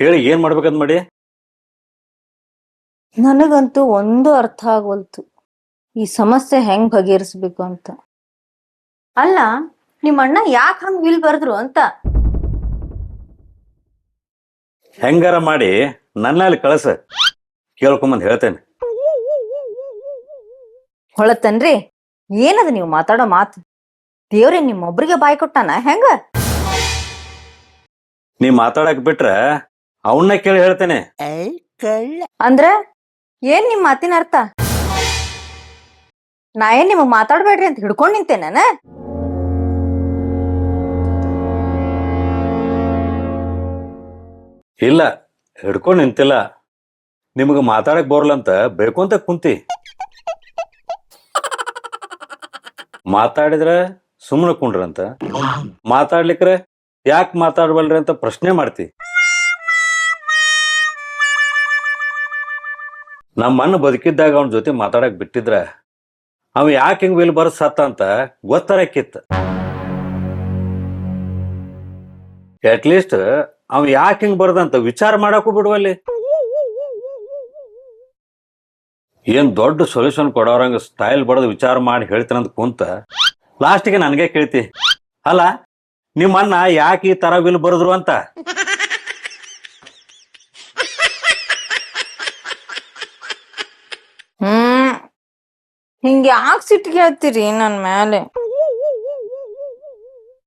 ಹೇಳಿ ಏನ್ ಮಾಡ್ಬೇಕಂತ ಮಾಡಿ? ನನಗಂತೂ ಒಂದು ಅರ್ಥ ಆಗವಲ್ತು ಈ ಸಮಸ್ಯೆ ಹೆಂಗ್ ಬಗೆಹರಿಸ್ಬೇಕು ಅಂತ. ಅಲ್ಲ ನಿಮ್ಮ ಅಣ್ಣ ಯಾಕೆ ಹಂಗ್ ವಿಲ್ ಬರೆದ್ರು ಅಂತ? ಹೆಂಗಾರ ಮಾಡಿ ನನ್ನ ಅಲ್ಲಿ ಕಳಸ. ಕೇಳ್ಕೊಂಬಂದ್ ಹೇಳ್ತೇನೆ. ಹೊಳತನ್ರಿ ಏನದ ನೀವು ಮಾತಾಡೋ ಮಾತು? ದೇವ್ರೇ ನಿಮ್ಮೊಬ್ರಿಗೆ ಬಾಯ್ ಕೊಟ್ಟಾನ? ಹೆಂಗ? ನೀ ಮಾತಾಡಕ್ ಬಿಟ್ರ ಅವನ್ನ ಕೇಳಿ ಹೇಳ್ತೇನೆ. ಅಂದ್ರ ಏನ್ ನಿಮ್ ಮಾತಿನ ಅರ್ಥ? ನಾ ಏನ್ ನಿಮಗ್ ಮಾತಾಡ್ಬೇಡ್ರಿ ಅಂತ ಹಿಡ್ಕೊಂಡ್ ನಿಂತೆ ನಾನ? ಇಲ್ಲ ಹಿಡ್ಕೊಂಡ್ ನಿಂತಿಲ್ಲ. ನಿಮಗ ಮಾತಾಡಕ್ ಬರಲ್ಲಂತ ಬೇಕಂತ ಕುಂತಿ. ಮಾತಾಡಿದ್ರ ಸುಮ್ಮನೆ ಕುಂಡ್ರಂತ. ಮಾತಾಡ್ಲಿಕ್ರೆ ಯಾಕೆ ಮಾತಾಡ್ಬಲ್ರಿ ಅಂತ ಪ್ರಶ್ನೆ ಮಾಡ್ತಿ. ನಮ್ಮ ಅಣ್ಣ ಬದುಕಿದ್ದಾಗ ಅವನ ಜೊತೆ ಮಾತಾಡಕ್ ಬಿಟ್ಟಿದ್ರ ಅವ ಯಾಕೆ ಹಿಂಗ್ ವಿಲ್ ಬರ ಸತ್ತ ಅಂತ ಗೊತ್ತರಕ್ಕಿತ್ತ. ಅಟ್ಲೀಸ್ಟ್ ಅವ ಯಾಕೆ ಹಿಂಗ್ ಬರ್ದಂತ ವಿಚಾರ ಮಾಡಕ್ಕೂ ಬಿಡುವಲ್ಲಿ ಏನ್ ದೊಡ್ಡ ಸೊಲ್ಯೂಷನ್ ಕೊಡೋರಂಗ ಸ್ಟೈಲ್ ಬಡದ ವಿಚಾರ ಮಾಡಿ ಹೇಳ್ತೀನಂತ ಕುಂತ ಲಾಸ್ಟಿಗೆ ನನಗೆ ಕೇಳ್ತಿ, ಅಲ್ಲ ನಿಮ್ಮ ಅಣ್ಣ ಯಾಕೆ ಈ ತರ ವಿಲ್ ಬರದ್ರು ಅಂತ? ಹಿಂಗ ಯಾಕೆ ಸಿಟ್ಟಿಗೆ ಹೇಳ್ತೀರಿ ನನ್ ಮೇಲೆ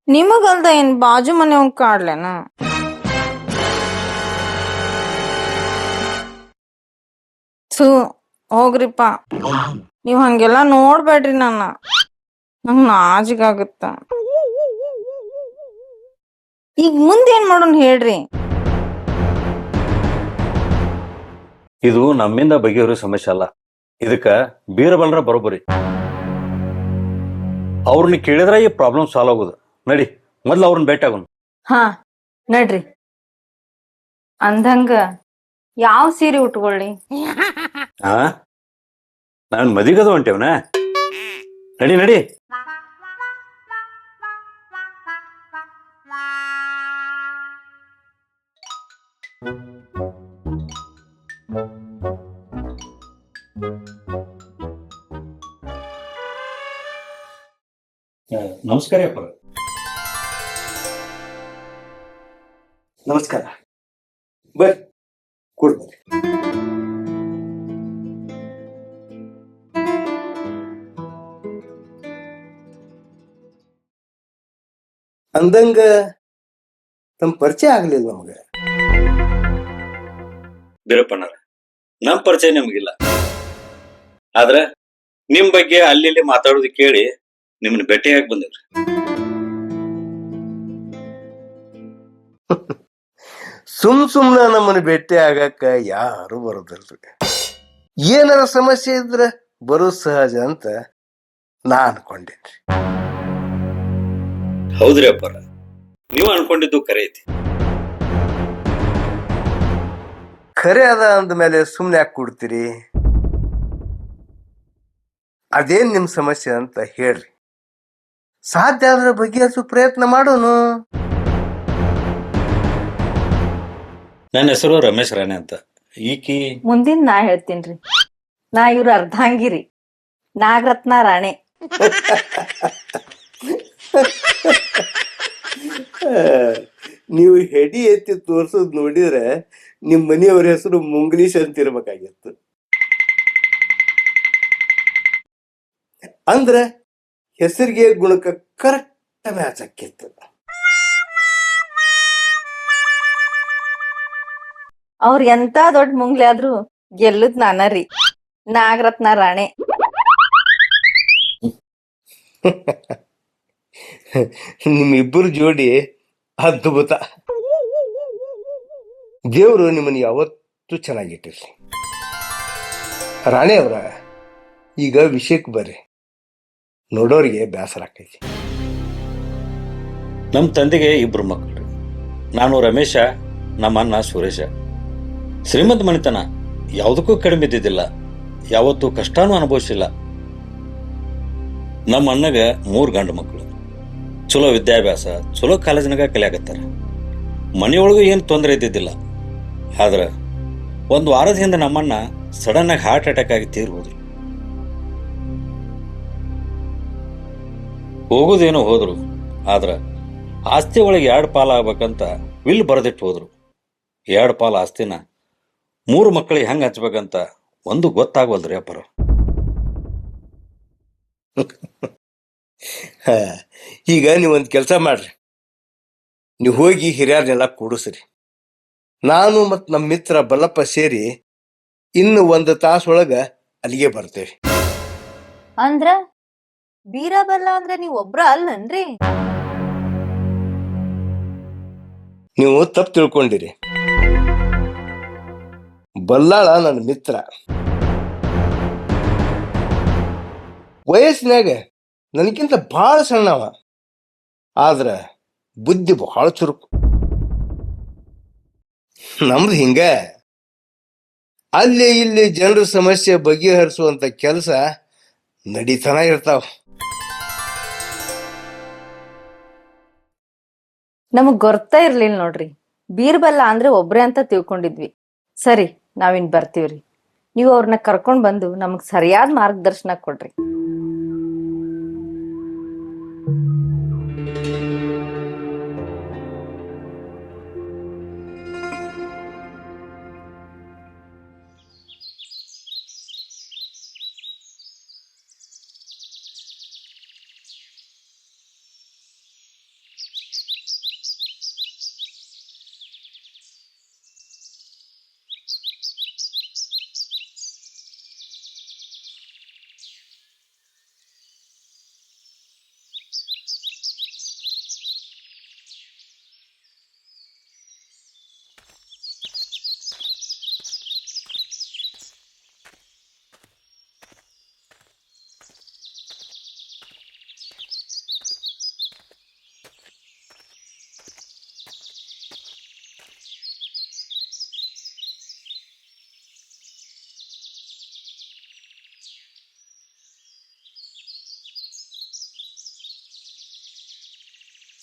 ನಿಮಗಲ್ದ ಏನ್ ಬಾಜು ಮನೆ ಹೋಗ್ ಕಾಡ್ಲೇನ ಹೋಗ್ರಿಪ್ಪ. ನೀವ್ ಹಂಗೆಲ್ಲ ನೋಡ್ಬೇಡ್ರಿ ನನ್ನ. ನಂಗ್ ನಾಜಿಗಾಗುತ್ತ. ಈಗ ಮುಂದೇನ್ ಮಾಡೋಣ ಹೇಳ್ರಿ? ಇದು ನಮ್ಮಿಂದ ಬಗೆಹರಿಯೋ ಸಮಸ್ಯೆ ಅಲ್ಲ. ಇದಕ್ಕ ಬೀರಬಲ್ರ ಬರೋಬ್ಬರಿ ಅವ್ರನ್ನ ಕೇಳಿದ್ರೆ ಈ ಪ್ರಾಬ್ಲಮ್ ಸಾಲ್ವ್ ಆಗೋದು ನಡಿ ಮೊದ್ಲು ಅವ್ರನ್ನ ಭೇಟಿ ಆಗೋಣ ಹಾ ನಡ್ರಿ ಅಂದಂಗ ಯಾವ ಸೀರೆ ಉಟ್ಕೊಳ್ಳಿ ಹಾ ನಾನು ಮದಿಗದು ಹೊಂಟೇವನ ನಡಿ ನಡಿ ನಮಸ್ಕಾರ ಅಪ್ಪ ನಮಸ್ಕಾರ. ಬರ್ರಿ ಕೂಡ್ ಬರ್ರಿ. ಅಂದಂಗ ತಮ್ಮ ಪರಿಚಯ ಆಗ್ಲಿಲ್ಲ ನಮಗ. ಬೀರಪ್ಪನವ್ರ ನಮ್ ಪರಿಚಯ ನಿಮ್ಗಿಲ್ಲ. ಆದ್ರ ನಿಮ್ ಬಗ್ಗೆ ಅಲ್ಲಿ ಇಲ್ಲಿ ಮಾತಾಡೋದು ಕೇಳಿ ನಿಮ್ಮನ್ನ ಭೇಟಿಯಾಗಿ ಬಂದೇವ್ರಿ ಸುಮ್ ಸುಮ್ನ ನಮ್ಮನ್ನ ಭೇಟಿ ಆಗಾಕ ಯಾರು ಬರೋದಿಲ್ರಿ. ಏನಾರ ಸಮಸ್ಯೆ ಇದ್ರ ಬರೋ ಸಹಜ ಅಂತ ನಾ ಅನ್ಕೊಂಡೇನ್ರಿ. ಹೌದ್ರಿ ಅಪ್ಪರ. ನೀವು ಅನ್ಕೊಂಡಿದ್ದು ಕರೆ ಐತಿ. ಖರೆ ಅದ ಅಂದ್ಮೇಲೆ ಸುಮ್ನೆ ಯಾಕೆ ಕೊಡ್ತೀರಿ? ಅದೇನ್ ನಿಮ್ ಸಮಸ್ಯೆ ಅಂತ ಹೇಳ್ರಿ. ಸಾಧ್ಯ ಆದ್ರೆ ಬಗೆಹರಿಸು ಪ್ರಯತ್ನ ಮಾಡೋನು. ನನ್ನ ಹೆಸರು ರಮೇಶ್ ರಾಣೆ ಅಂತ. ಈಕಿ ಮುಂದಿನ ನಾ ಹೇಳ್ತೀನಿ ನಾ ಇವ್ರು ಅರ್ಧಾಂಗಿರಿ. ನಾಗರತ್ನ ರಾಣೆ. ನೀವು ಹೆಡಿ ಎತ್ತಿ ತೋರ್ಸೋದ್ ನೋಡಿದ್ರೆ ನಿಮ್ ಮನೆಯವರ ಹೆಸರು ಮುಂಗ್ಲೀಶ್ ಅಂತ ಇರ್ಬೇಕಾಗಿತ್ತು ಅಂದ್ರ ಹೆಸರಿಗೆ ಗುಣಕ್ಕ ಕರೆಕ್ಟ್ ಮ್ಯಾಚ್ ಆಕಿತ್ತು ಅವ್ರ ಎಂತ ದೊಡ್ಡ ಮುಂಗ್ಲೆ ಆದ್ರೂ ಗೆಲ್ಲುದ್ ನಾನ ರೀ. ನಾಗರತ್ನ ರಾಣೆ. ನಿಮ್ಮಿಬ್ಬರು ಜೋಡಿ ಅದ್ಭುತ. ದೇವರು ನಿಮ್ಮನ್ನು ಯಾವತ್ತೂ ಚೆನ್ನಾಗಿಟ್ಟಿರ್ಲಿ ರಾಣಿ ಅವರ ಈಗ ವಿಷಯಕ್ಕೆ ಬರ್ರಿ. ನೋಡೋರಿಗೆ ಬೇಸರ ಆಕೈತಿ ನಮ್ಮ ತಂದೆಗೆ ಇಬ್ರು ಮಕ್ಕಳು ನಾನು ರಮೇಶ, ನಮ್ಮ ಅಣ್ಣ ಸುರೇಶ. ಶ್ರೀಮಂತ ಮನೆತನ ಯಾವುದಕ್ಕೂ ಕಡಿಮೆ ಇದ್ದಿದ್ದಿಲ್ಲ ಯಾವತ್ತೂ ಕಷ್ಟನೂ ಅನುಭವಿಸಿಲ್ಲ. ನಮ್ಮ ಅಣ್ಣಗ ಮೂರು ಗಂಡು ಮಕ್ಕಳು ಚಲೋ ವಿದ್ಯಾಭ್ಯಾಸ, ಚಲೋ ಕಾಲೇಜಿನಾಗ ಕಲಿಯಾಕತ್ತಾರ. ಮನೆಯೊಳಗೂ ಏನು ತೊಂದರೆ ಇದ್ದಿದ್ದಿಲ್ಲ. ಆದ್ರೆ ಒಂದು ವಾರದ ಹಿಂದೆ ನಮ್ಮಣ್ಣ ಸಡನ್ನಾಗಿ ಹಾರ್ಟ್ ಅಟ್ಯಾಕ್ ಆಗಿ ತೀರ್ ಹೋಗೋದೇನೋ ಹೋದ್ರು ಆದ್ರ ಆಸ್ತಿ ಒಳಗೆ ಎರಡು ಪಾಲು ಆಗ್ಬೇಕಂತ ವಿಲ್ ಬರೆದಿಟ್ಟು ಹೋದ್ರು. ಎರಡು ಪಾಲು ಆಸ್ತಿನ ಮೂರು ಮಕ್ಕಳಿಗೆ ಹೆಂಗೆ ಹಚ್ಬೇಕಂತ ಒಂದು ಗೊತ್ತಾಗವಲ್ದ್ರಿ ಅಪ್ಪರ. ಹಾ, ಈಗ ನೀವೊಂದು ಕೆಲಸ ಮಾಡ್ರಿ. ನೀವು ಹೋಗಿ ಹಿರಿಯರನ್ನೆಲ್ಲ ಕೂಡಿಸ್ರಿ. ನಾನು ಮತ್ತು ನಮ್ಮ ಮಿತ್ರ ಬಲ್ಲಪ್ಪ ಸೇರಿ ಇನ್ನು ಒಂದು ತಾಸೊಳಗೆ ಅಲ್ಲಿಗೆ ಬರ್ತೇವೆ. ಅಂದ್ರ? ಬೀರಬಲ್ಲ ಅಂದ್ರೆ ನೀವ್ ಒಬ್ರ ಅಲ್ಲನ್ರಿ? ನೀವು ತಪ್ಪು ತಿಳ್ಕೊಂಡಿರಿ. ಬಲ್ಲಾಳ ನನ್ನ ಮಿತ್ರ. ವಯಸ್ಸಿನಾಗ ನನಗಿಂತ ಬಹಳ ಸಣ್ಣವ. ಆದ್ರ ಬುದ್ಧಿ ಬಹಳ ಚುರುಕು. ನಮ್ದು ಹಿಂಗ. ಅಲ್ಲಿ ಇಲ್ಲಿ ಜನರ ಸಮಸ್ಯೆ ಬಗೆಹರಿಸುವಂತ ಕೆಲಸ ನಡೀತಾನ ಇರ್ತಾವ. ನಮಗ್ ಗೊರ್ತಾ ಇರ್ಲಿಲ್ಲ ನೋಡ್ರಿ. ಬೀರ್ಬಲ್ಲ ಅಂದ್ರೆ ಒಬ್ರೇ ಅಂತ ತಿಳ್ಕೊಂಡಿದ್ವಿ. ಸರಿ, ನಾವಿನ್ ಬರ್ತೀವ್ರಿ. ನೀವು ಅವ್ರನ್ನ ಕರ್ಕೊಂಡ್ ಬಂದು ನಮಗ್ ಸರಿಯಾದ ಮಾರ್ಗದರ್ಶನ ಕೊಡ್ರಿ.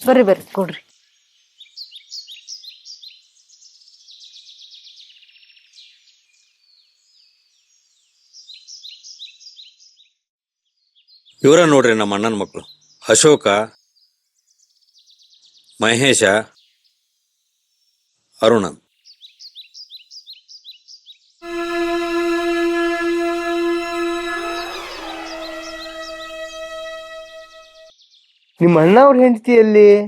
ಬರ್ರಿ ಬರ್ರಿ ಕೊಡ್ರಿ. ಇವರ ನೋಡ್ರಿ ನಮ್ಮ ಅಣ್ಣನ ಮಕ್ಕಳು ಅಶೋಕ ಮಹೇಶ ಅರುಣ ನಿಮ್ಮ ಅಣ್ಣ ಅವ್ರ ಹೆಂಡತಿಯಲ್ಲಿ?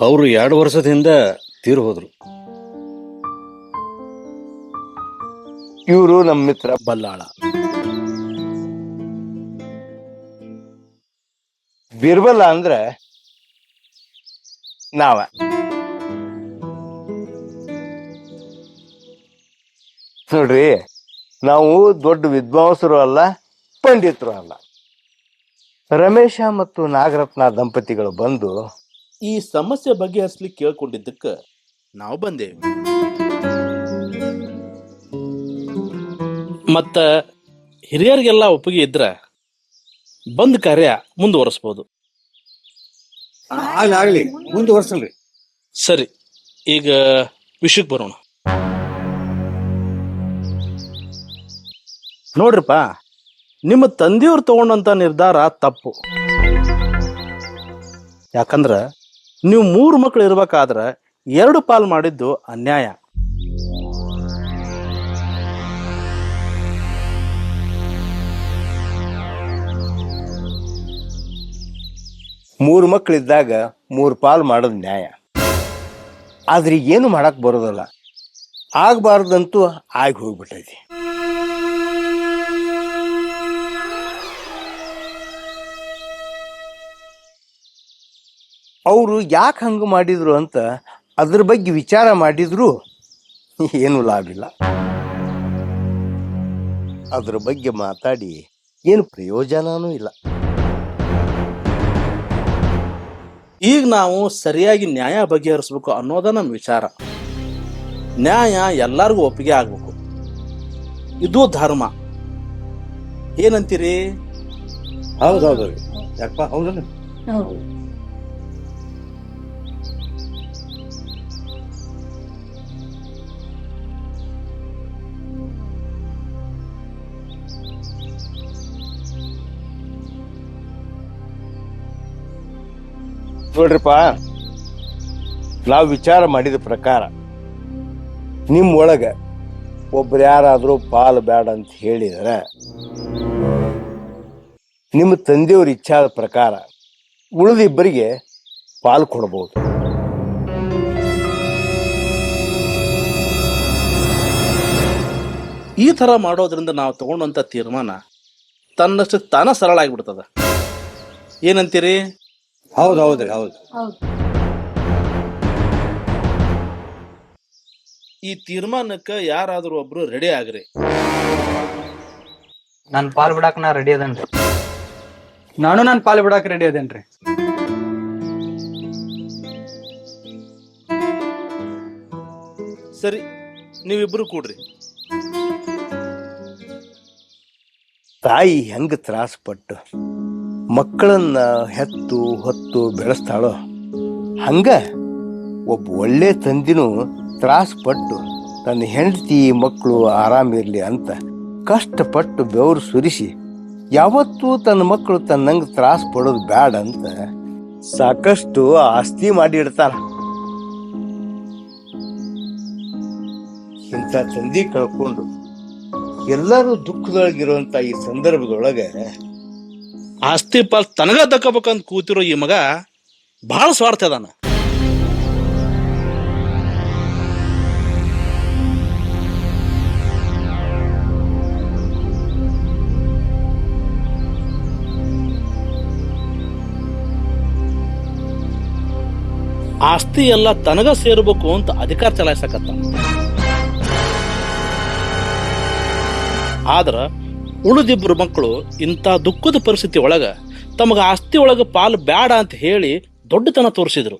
ಅವರು ಎರಡು ವರ್ಷದಿಂದ ತೀರ್ ಹೋದ್ರು. ಇವರು ನಮ್ಮ ಮಿತ್ರ. ಬಲ್ಲಾಳ. ಬಿರ್ಬಲ್ಲ ಅಂದ್ರೆ ನಾವ. ನೋಡ್ರಿ ನಾವು ದೊಡ್ಡ ವಿದ್ವಾಂಸರು ಅಲ್ಲ ಪಂಡಿತರು ಅಲ್ಲ. ರಮೇಶ ಮತ್ತು ನಾಗರತ್ನ ದಂಪತಿಗಳು ಬಂದು ಈ ಸಮಸ್ಯೆ ಬಗೆಹರಿಸ್ಲಿಕ್ಕೆ ಕೇಳ್ಕೊಂಡಿದ್ದಕ್ಕೆ ನಾವು ಬಂದೇವಿ ಮತ್ತ ಹಿರಿಯರಿಗೆಲ್ಲ ಒಪ್ಪಿಗೆ ಇದ್ರ ಬಂದ್ ಕಾರ್ಯ ಮುಂದುವರಿಸ್ಬೋದು. ಆಗ್ಲಿ ಮುಂದುವರ್ಸಲ್ರಿ ಸರಿ ಈಗ ವಿಷಯಕ್ಕೆ ಬರೋಣ. ನೋಡ್ರಿಪ್ಪ ನಿಮ್ಮ ತಂದೆಯವ್ರು ತಗೊಂಡಂತ ನಿರ್ಧಾರ ತಪ್ಪು. ಯಾಕಂದ್ರೆ ನೀವು ಮೂರು ಮಕ್ಕಳು ಇರಬೇಕಾದ್ರೆ ಎರಡು ಪಾಲ್ ಮಾಡಿದ್ದು ಅನ್ಯಾಯ. ಮೂರು ಮಕ್ಕಳಿದ್ದಾಗ ಮೂರು ಪಾಲು ಮಾಡೋದು ನ್ಯಾಯ. ಆದ್ರೆ ಏನು ಮಾಡಕ್ಕೆ ಬರೋದಲ್ಲ. ಆಗಬಾರ್ದಂತೂ ಆಗಿ ಹೋಗ್ಬಿಟ್ಟೈತಿ. ಅವರು ಯಾಕೆ ಹಂಗೆ ಮಾಡಿದರು ಅಂತ ಅದ್ರ ಬಗ್ಗೆ ವಿಚಾರ ಮಾಡಿದರೂ ಏನು ಲಾಭ ಇಲ್ಲ. ಅದ್ರ ಬಗ್ಗೆ ಮಾತಾಡಿ ಏನು ಪ್ರಯೋಜನವೂ ಇಲ್ಲ. ಈಗ ನಾವು ಸರಿಯಾಗಿ ನ್ಯಾಯ ಬಗೆಹರಿಸ್ಬೇಕು ಅನ್ನೋದ ನಮ್ಮ ವಿಚಾರ. ನ್ಯಾಯ ಎಲ್ಲರಿಗೂ ಒಪ್ಪಿಗೆ ಆಗ್ಬೇಕು. ಇದು ಧರ್ಮ. ಏನಂತೀರಿ? ಹೌದೌದು. ಯಾಕಪ್ಪ? ಹೌದಲ್ಲ? ನೋಡ್ರಿಪ್ಪ ನಾವು ವಿಚಾರ ಮಾಡಿದ ಪ್ರಕಾರ ನಿಮ್ಮ ಒಳಗ ಒಬ್ರು ಯಾರಾದರೂ ಪಾಲು ಬೇಡ ಅಂತ ಹೇಳಿದರೆ ನಿಮ್ಮ ತಂದೆಯವ್ರ ಇಚ್ಛಾದ ಪ್ರಕಾರ ಉಳಿದಿಬ್ಬರಿಗೆ ಪಾಲು ಕೊಡಬಹುದು ಈ ತರ ಮಾಡೋದ್ರಿಂದ ನಾವು ತಗೊಂಡಂತ ತೀರ್ಮಾನ ತನ್ನಷ್ಟು ತಾನ ಸರಳ ಆಗಿಬಿಡ್ತದ. ಏನಂತೀರಿ? ಹೌದು ಹೌದ್ರಿ ಹೌದು. ಈ ತೀರ್ಮಾನಕ್ಕೆ ಯಾರಾದರೂ ಒಬ್ರು ರೆಡಿ ಆಗ್ರಿ. ನನ್ ಪಾಲ್ ಬಿಡಾಕ ನಾ ರೆಡಿ ಅದೇನ್ರಿ. ನಾನು ನನ್ ಪಾಲ್ ಬಿಡಾಕ ರೆಡಿ ಅದೇನ್ರಿ. ಸರಿ ನೀವಿಬ್ರು ಕೂಡ್ರಿ. ತಾಯಿ ಹೆಂಗ ತ್ರಾಸ ಪಟ್ಟು ಮಕ್ಕಳನ್ನ ಹೆತ್ತು, ಹೊತ್ತು ಬೆಳೆಸ್ತಾಳೋ? ಹಂಗೆ ಒಬ್ಬ ಒಳ್ಳೆ ತಂದಿನೂ ತ್ರಾಸ ಪಟ್ಟು ತನ್ನ ಹೆಂಡತಿ ಮಕ್ಕಳು ಆರಾಮಿರಲಿ ಅಂತ ಕಷ್ಟಪಟ್ಟು ಬೆವರು ಸುರಿಸಿ, ಯಾವತ್ತೂ ತನ್ನ ಮಕ್ಕಳು ತನ್ನಂಗೆ ತ್ರಾಸು ಪಡೋದು ಬ್ಯಾಡ ಅಂತ ಸಾಕಷ್ಟು ಆಸ್ತಿ ಮಾಡಿ ಇಡ್ತಾರ ಇಂಥ ತಂದಿ ಕಳ್ಕೊಂಡು ಎಲ್ಲರೂ ದುಃಖದೊಳಗಿರುವಂತ ಈ ಸಂದರ್ಭದೊಳಗೆ ಆಸ್ತಿ ಪಾಲ್ ತನಗ ದಕ್ಕಬೇಕಂತ ಕೂತಿರೋ ಈ ಮಗ ಬಹಳ ಸ್ವಾರ್ಥ ಅದಾನ. ಆಸ್ತಿ ಎಲ್ಲ ತನಗ ಸೇರ್ಬೇಕು ಅಂತ ಅಧಿಕಾರ ಚಲಾಯಿಸಕತ್ತ ಆದ್ರ ಉಳಿದಿಬ್ರು ಮಕ್ಕಳು ಇಂಥ ದುಃಖದ ಪರಿಸ್ಥಿತಿ ಒಳಗ ತಮಗ ಆಸ್ತಿ ಒಳಗ ಪಾಲು ಬ್ಯಾಡ ಅಂತ ಹೇಳಿ ದೊಡ್ಡತನ ತೋರಿಸಿದ್ರು.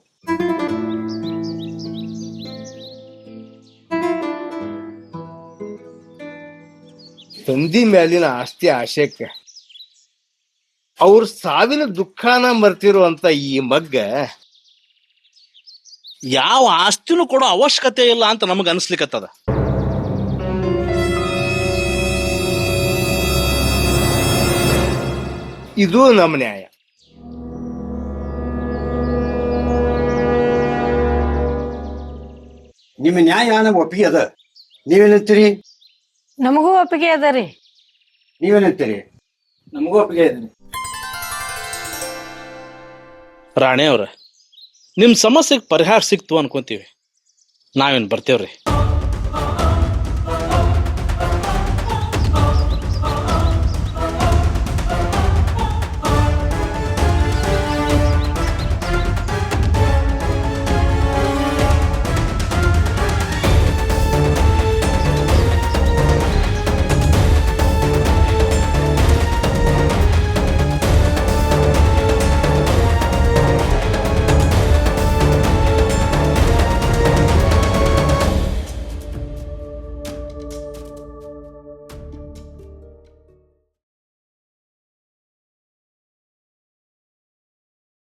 ತಂದಿ ಮೇಲಿನ ಆಸ್ತಿ ಆಶಯಕ್ಕೆ ಅವ್ರ ಸಾವಿನ ದುಃಖನ ಮರ್ತಿರುವಂತ ಈ ಮಗ್ಗ ಯಾವ ಆಸ್ತಿನೂ ಕೊಡೋ ಅವಶ್ಯಕತೆ ಇಲ್ಲ ಅಂತ ನಮಗ ಅನ್ಸ್ಲಿಕ್ಕತ್ತದ ಇದು ನಮ್ಮ ನ್ಯಾಯ. ನಿಮ್ಮ ನ್ಯಾಯ ನಮ್ಗೆ ಒಪ್ಪಿಗೆ ಅದ. ನೀವೇನಂತೀರಿ ನಮಗೂ ಒಪ್ಪಿಗೆ ಅದ ರೀ. ನೀವೇನಂತೀರಿ ನಮಗೂ ಒಪ್ಪಿಗೆ ಇದೆ ರಾಣಿ ಅವ್ರ ನಿಮ್ಮ ಸಮಸ್ಯೆಗೆ ಪರಿಹಾರ ಸಿಕ್ತು ಅನ್ಕೊಂತೀವಿ. ನಾವೇನ್ ಬರ್ತೇವ್ರಿ?